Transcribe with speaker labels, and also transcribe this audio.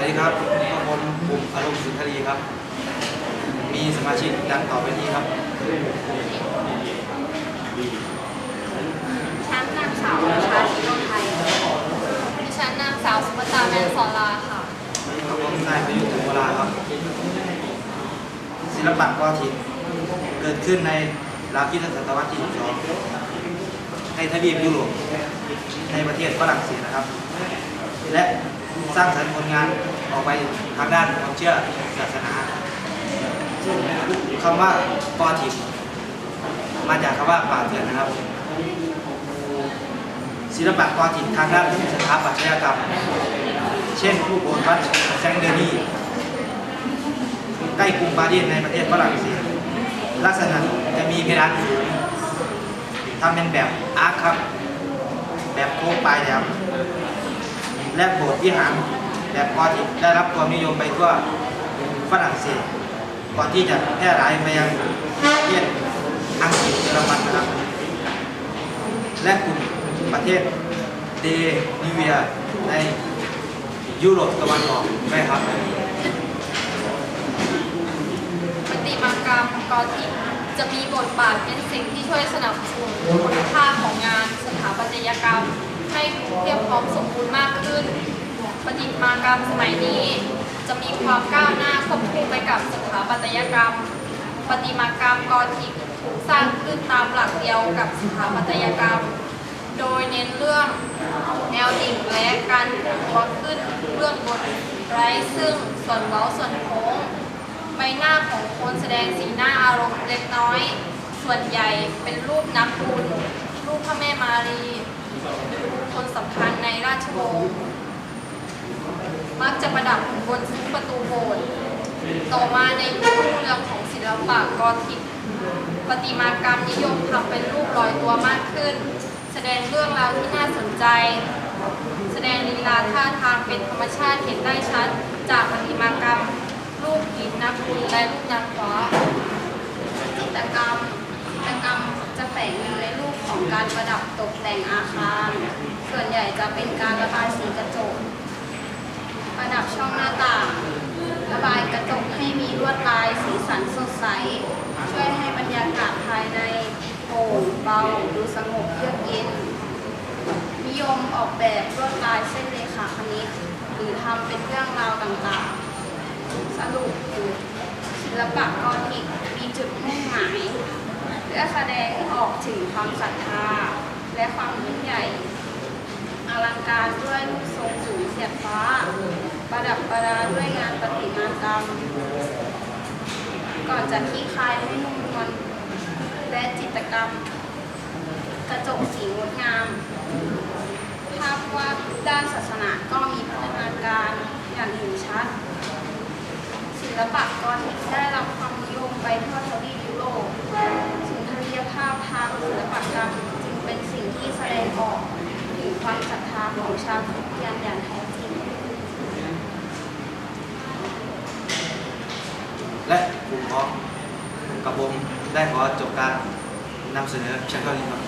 Speaker 1: วัสดีครับข้างบนกลุ่มอารมณ์สุนทรีครับ มีสมาชิกดังต่อไปนี้ครับ
Speaker 2: ฉันนางสาวประชาธิปไทยดิฉันนางสาวสุภตาแมนสอนลาค่ะ
Speaker 1: กับผมนายประยุทธ์ถึงเวลาครับ ศิลปะวาทินเกิดขึ้นในราวคริดศตวรรษที่12ในทวีปยุโรปในประเทศฝรั่งเศสนะครับ และ สร้างสรรค์ผลงานออกไปทางด้านความเชื่อศาสนาคำว่ากอทินมาจากคำว่าป่าเถื่อนนะครับ ศิลปะกอทินทางด้านสถาปัตยกรรม เช่นผู้โบสถ์วัดแซงเดอรี่ใกล้กรุงปารีสในประเทศฝรั่งเศสลักษณะจะมีเพดานสูงทำเป็นแบบอาร์คครับ แบบโค้งปลายแหลม และโบสถ์วิหารแบบกอธิกได้รับความนิยมไปทั่วฝรั่งเศสก่อนที่จะแพร่หลายไปยังประเทศอังกฤษเยอรมันนะครับและกลุ่มประเทศเดนิเวียในยุโรปตะวันออกด้วยครับ
Speaker 2: ปฏิมากรรมกอธิกจะมีบทบาทเป็นสิ่งที่ช่วยสนับสนุนคุณค่าของงานสถาปัตยกรรม ให้เพียบพร้อมสมบูรณ์มากขึ้นปฏิมากรรมสมัยนี้ จะมีความก้าวหน้าควบคู่ไปกับสถาปัตยกรรมปฏิมากรรมกอธิกถูกสร้างขึ้นตามหลักเดียวกับสถาปัตยกรรม โดยเน้นเรื่องแนวดิ่งและการตัวขึ้นเบื้องบนไร้ซึ่งส่วนเว้าส่วนโค้งใบหน้าของคนแสดงสีหน้าอารมณ์เล็กน้อย ส่วนใหญ่เป็นรูปนักบุญรูปพระแม่มารี คคนสำคัญในราชวงศ์มักจะประดับบนซุ้มประตูโบสถ์ต่อมาในยุครุ่งเรืองของศิลปะกอธิกประติมากรรมนิยมทำเป็นรูปลอยตัวมากขึ้น แสดงเรื่องราวที่น่าสนใจ แสดงลีลาท่าทางเป็นธรรมชาติเห็นได้ชัด จากประติมากรรม รูปหินนักบุญและรูปนางฟ้า
Speaker 3: จิตรกรรมจิตรกรรมจะแฝงอยู่ในรูป ของการประดับตกแต่งอาคาร ส่วนใหญ่จะเป็นการระบายสีกระจก ประดับช่องหน้าต่าง ระบายกระจกให้มีลวดลายสีสันสดใส ช่วยให้บรรยากาศภายในโปร่งเบาดูสงบเยือกเย็น นิยมออกแบบลวดลายเส้นเลขาคณิต หรือทำเป็นเรื่องราวต่างๆ สรุปคือศิลปะกอธิกมีจุดมุ่งหมายเพื่อแสดง ความศรัทธา และความยิ่งใหญ่อลังการด้วยรูปทรงสูงเสียดฟ้า ประดับประดาด้วยงานประติมากรรม ก่อนจะคลี่คลายให้นุ่มนวลและจิตกรรม กระจกสีงดงาม ภาพวาดด้านศาสนาก็มีพัฒนาการอย่างเห็นชัด ศิลปะกอธิกได้รับความนิยมไปทั่วทวีปยุโรปสุนทรียภาพทางศิลปกรรมจึงเป็นสิ่งที่แสดงออกถึงความศรัท ธาของชาวคริสเตียนอย่างแท้จริง
Speaker 1: และผมของกับผมได้ขอจบการนำเสนอเพียงเท่านี้ครับ